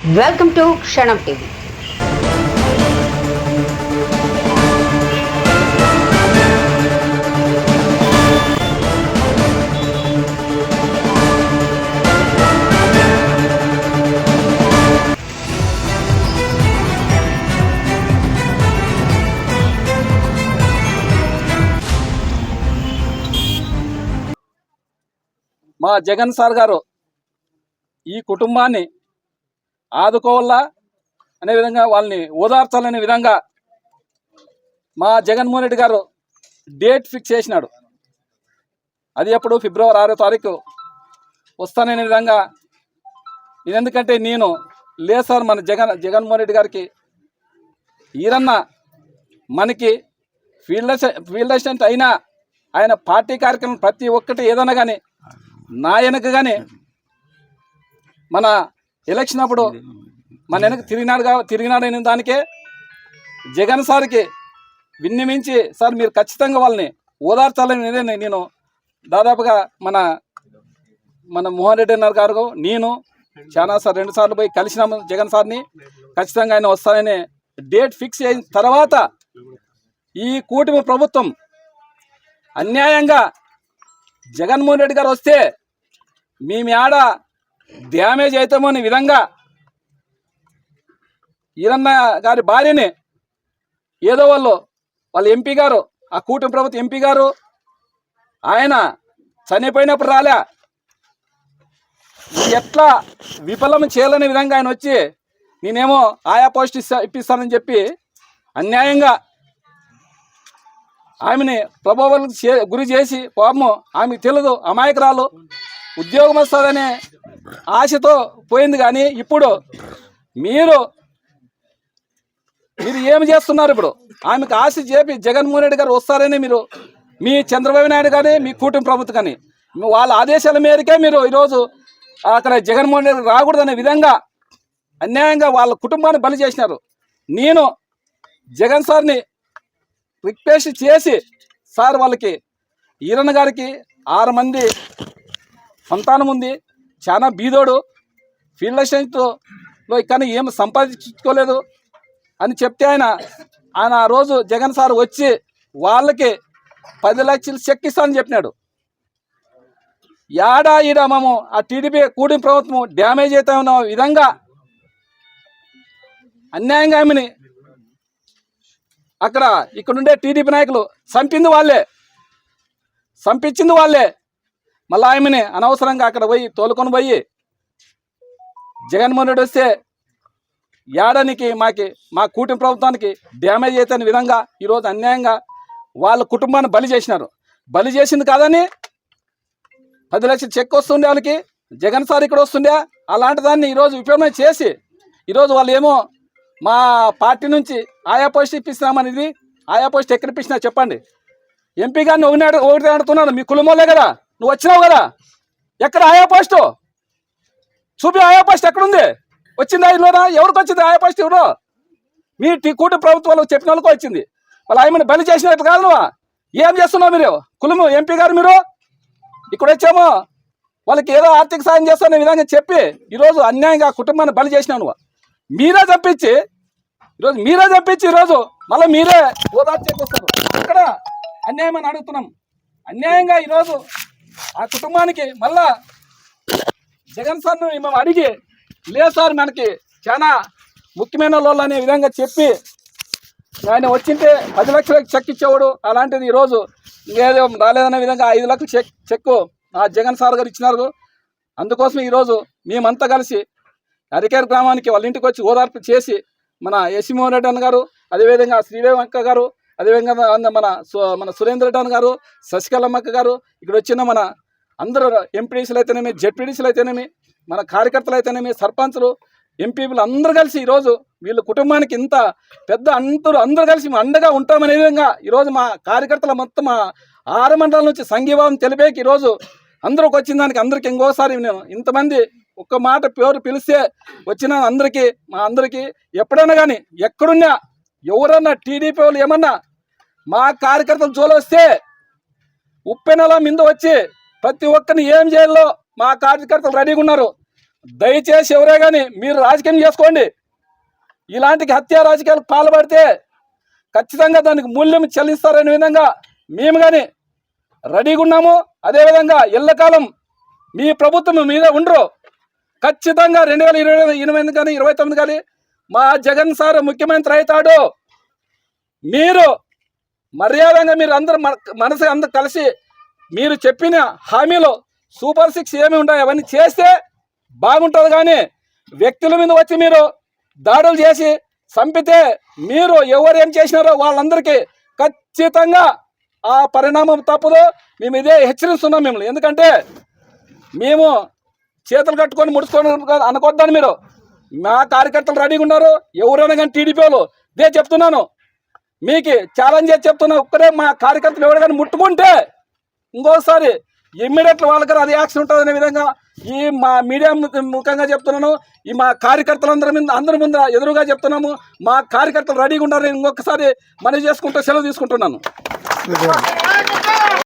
Welcome to క్షణం TV. మా Jagan sir గారు ఈ కుటుంబాన్ని ఆదుకోవాలా అనే విధంగా వాళ్ళని ఓదార్చాలనే విధంగా మా జగన్మోహన్ రెడ్డి గారు డేట్ ఫిక్స్ చేసినాడు. అది ఎప్పుడు? ఫిబ్రవరి ఆరో తారీఖు. వస్తాననే విధంగా ఇది ఎందుకంటే నేను లేదు సార్ మన జగన్ జగన్మోహన్ రెడ్డి గారికి. ఈరన్న మనకి ఫీల్డ్ ఫీల్డ్ అసిస్టెంట్ అయినా ఆయన పార్టీ కార్యక్రమం ప్రతి ఒక్కటి ఏదైనా కానీ నాయనకు కానీ మన ఎలక్షన్ అప్పుడు మన వెనక తిరిగినాడు కా తిరిగినాడైన దానికే జగన్ సార్కి విన్నమించి సార్ మీరు ఖచ్చితంగా వాళ్ళని ఓదార్చాలని నేనే నేను దాదాపుగా మన మన మోహన్ రెడ్డి అన్నారు గారు నేను చాలా సార్ రెండు సార్లు పోయి కలిసినాము జగన్ సార్ని. ఖచ్చితంగా ఆయన వస్తానని డేట్ ఫిక్స్ అయిన తర్వాత ఈ కూటమి ప్రభుత్వం అన్యాయంగా జగన్మోహన్ రెడ్డి గారు వస్తే మేము ఆడ డ్యామేజ్ అవుతామనే విధంగా ఈరన్న గారి భార్యని ఏదో వాళ్ళు వాళ్ళ ఎంపీ గారు ఆ కూటమి ప్రభుత్వ ఎంపీ గారు ఆయన చనిపోయినప్పుడు రాలే. ఎట్లా విఫలం చేయాలనే విధంగా ఆయన వచ్చి నేనేమో ఆయా పోస్ట్ ఇస్తా ఇప్పిస్తానని చెప్పి అన్యాయంగా ఆమెని ప్రభావాలకు చే- గురి చేసి పాపము ఆమెకు తెలియదు అమాయకురాలు ఉద్యోగం వస్తుందనే ఆశతో పోయింది కానీ ఇప్పుడు మీరు మీరు ఏమి చేస్తున్నారు ఇప్పుడు? ఆమెకు ఆశ చేపి జగన్మోహన్ రెడ్డి గారు వస్తారని మీరు మీ చంద్రబాబు నాయుడు కానీ మీ కూటమి ప్రభుత్వం కానీ వాళ్ళ ఆదేశాల మేరకే మీరు ఈరోజు అక్కడ జగన్మోహన్ రెడ్డి రాకూడదనే విధంగా అన్యాయంగా వాళ్ళ కుటుంబాన్ని బలి చేసినారు. నేను జగన్ సార్ని రిక్వెస్ట్ చేసి సార్ వాళ్ళకి ఈరన్న గారికి ఆరు మంది సంతానం ఉంది. చాలా బీదోడు ఫీల్డ్ అసిస్టెంట్లో కానీ ఏం సంపాదించుకోలేదు అని చెప్తే ఆయన ఆయన ఆ రోజు జగన్ సార్ వచ్చి వాళ్ళకి పది లక్షలు చెక్ ఇస్తానని చెప్పినాడు. యాడా ఈడ మేము ఆ టీడీపీ కూడిన ప్రభుత్వం డ్యామేజ్ అవుతా ఉన్న విధంగా అన్యాయంగా ఆమెని అక్కడ ఇక్కడుండే టీడీపీ నాయకులు చంపింది వాళ్ళే చంపించింది వాళ్ళే. మళ్ళీ ఆమెని అనవసరంగా అక్కడ పోయి తోలుకొని పోయి జగన్మోహన్ రెడ్డి వస్తే ఏడానికి మాకి మా కూటమి ప్రభుత్వానికి డ్యామేజ్ అవుతున్న విధంగా ఈరోజు అన్యాయంగా వాళ్ళ కుటుంబాన్ని బలి చేసినారు. బలి చేసింది కాదని పది లక్షల చెక్ వస్తుండే వాళ్ళకి జగన్ సార్ ఇక్కడ వస్తుండే అలాంటి దాన్ని ఈరోజు విఫలమై చేసి ఈరోజు వాళ్ళు ఏమో మా పార్టీ నుంచి ఆయా పోస్ట్ ఇప్పిస్తున్నామనేది ఆయా పోస్ట్ ఎక్కడ ఇప్పించినా చెప్పండి. ఎంపీ గారిని ఒకటి ఒకటి అడుగుతున్నాను మీ కులమోలే కదా. నువ్వు వచ్చినావు కదా? ఎక్కడ ఆయా పోస్టు చూపి ఆయా పోస్ట్ ఎక్కడుంది? వచ్చిందా ఇల్లునా? ఎవరికి వచ్చింది ఆయా పోస్ట్ ఎవరు మీ టీ కూట ప్రభుత్వాలు చెప్పిన వాళ్ళకు వచ్చింది. వాళ్ళు ఆయమని బలి చేసినట్టు కాదు నువ్వు. ఏం చేస్తున్నావు మీరు? కులము ఎంపీ గారు మీరు? ఇక్కడ వచ్చామో. వాళ్ళకి ఏదో ఆర్థిక సాయం చేస్తానే విధంగా చెప్పి ఈరోజు అన్యాయంగా కుటుంబాన్ని బలి చేసినావు నువ్వు. మీరే తప్పించి ఈరోజు మీరే తప్పించి ఈరోజు మళ్ళీ మీరే ఓదార్చేకి చేస్తారు ఇక్కడ అన్యాయం అని అడుగుతున్నాం. అన్యాయంగా ఈరోజు ఆ కుటుంబానికి మళ్ళా జగన్ సార్ను మేము అడిగి లేదు సార్ మనకి చాలా ముఖ్యమైన వాళ్ళు అనే విధంగా చెప్పి ఆయన వచ్చింటే పది లక్షలకు చెక్ ఇచ్చేవాడు. అలాంటిది ఈరోజు ఇంకేదో రాలేదనే విధంగా ఐదు లక్షలు చెక్ చెక్కు ఆ జగన్ సార్ గారు ఇచ్చినారు. అందుకోసం ఈరోజు మేమంతా కలిసి అరికేరు గ్రామానికి వాళ్ళ ఇంటికి వచ్చి ఓదార్పు చేసి మన ఎసి మోహన్ రెడ్డి అన్న గారు అదేవిధంగా శ్రీదేవి అక్క గారు అదేవిధంగా మన సు- మన సురేంద్ర గారు శశికళమ్మక్క గారు ఇక్కడ వచ్చిన మన అందరూ ఎంపీడీసీలు అయితేనేమి జడ్పీడీసీలు అయితేనేమి మన కార్యకర్తలు అయితేనేమి సర్పంచులు ఎంపీలు అందరూ కలిసి ఈరోజు వీళ్ళ కుటుంబానికి ఇంత పెద్ద అందరూ అందరూ కలిసి అండగా ఉంటామనే విధంగా ఈరోజు మా కార్యకర్తల మొత్తం మా ఆరు మండలం నుంచి సంఘీభావం తెలిపేకి ఈరోజు అందరికి వచ్చిన దానికి అందరికి ఇంకోసారి నేను ఇంతమంది ఒక్క మాట పేరు పిలిస్తే వచ్చిన అందరికీ మా అందరికీ ఎప్పుడైనా కానీ ఎక్కడున్నా ఎవరన్నా టీడీపీ వాళ్ళు ఏమన్నా మా కార్యకర్తలు జోలు వస్తే ఉప్పెనల మీద వచ్చి ప్రతి ఒక్కరిని ఏం చేయాలో మా కార్యకర్తలు రెడీగా ఉన్నారు. దయచేసి ఎవరే కానీ మీరు రాజకీయం చేసుకోండి. ఇలాంటి హత్య రాజకీయాలకు పాల్పడితే ఖచ్చితంగా దానికి మూల్యం చెల్లిస్తారనే విధంగా మేము కానీ రెడీగా ఉన్నాము. అదేవిధంగా ఎల్లకాలం మీ ప్రభుత్వం మీద ఉండరు. ఖచ్చితంగా రెండు వేల ఇరవై ఎనిమిది కానీ ఇరవై తొమ్మిది కానీ మా జగన్ సార్ ముఖ్యమంత్రి అవుతాడు. మీరు మర్యాదగా మీరు అందరు మన- మనసు అందరు కలిసి మీరు చెప్పిన హామీలు సూపర్ సిక్స్ ఏమి ఉంటాయి అవన్నీ చేస్తే బాగుంటుంది కానీ వ్యక్తుల మీద వచ్చి మీరు దాడులు చేసి చంపితే మీరు ఎవరు ఏం చేసినారో వాళ్ళందరికీ ఖచ్చితంగా ఆ పరిణామం తప్పదు. మేము ఇదే హెచ్చరిస్తున్నాం మిమ్మల్ని. ఎందుకంటే మేము చేతులు కట్టుకొని ముడుచుకొని అనుకోద్దాను మీరు. మా కార్యకర్తలు రెడీగా ఉన్నారు. ఎవరైనా కానీ టీడీపీ వాళ్ళు ఇదే చెప్తున్నాను. మీకు ఛాలెంజ్ చేసి చెప్తున్నా ఒక్కడే మా కార్యకర్తలు ఎవరు కానీ ముట్టుకుంటే ఇంకోసారి ఇమ్మీడియట్ వాళ్ళకి అది యాక్షన్ ఉంటుంది అనే విధంగా ఈ మా మీడియా ముఖంగా చెప్తున్నాను. ఈ మా కార్యకర్తలందరి మీద అందరి ముందు ఎదురుగా చెప్తున్నాము. మా కార్యకర్తలు రెడీగా ఉండాలని ఇంకొకసారి మనవి చేసుకుంటూ సెలవు తీసుకుంటున్నాను.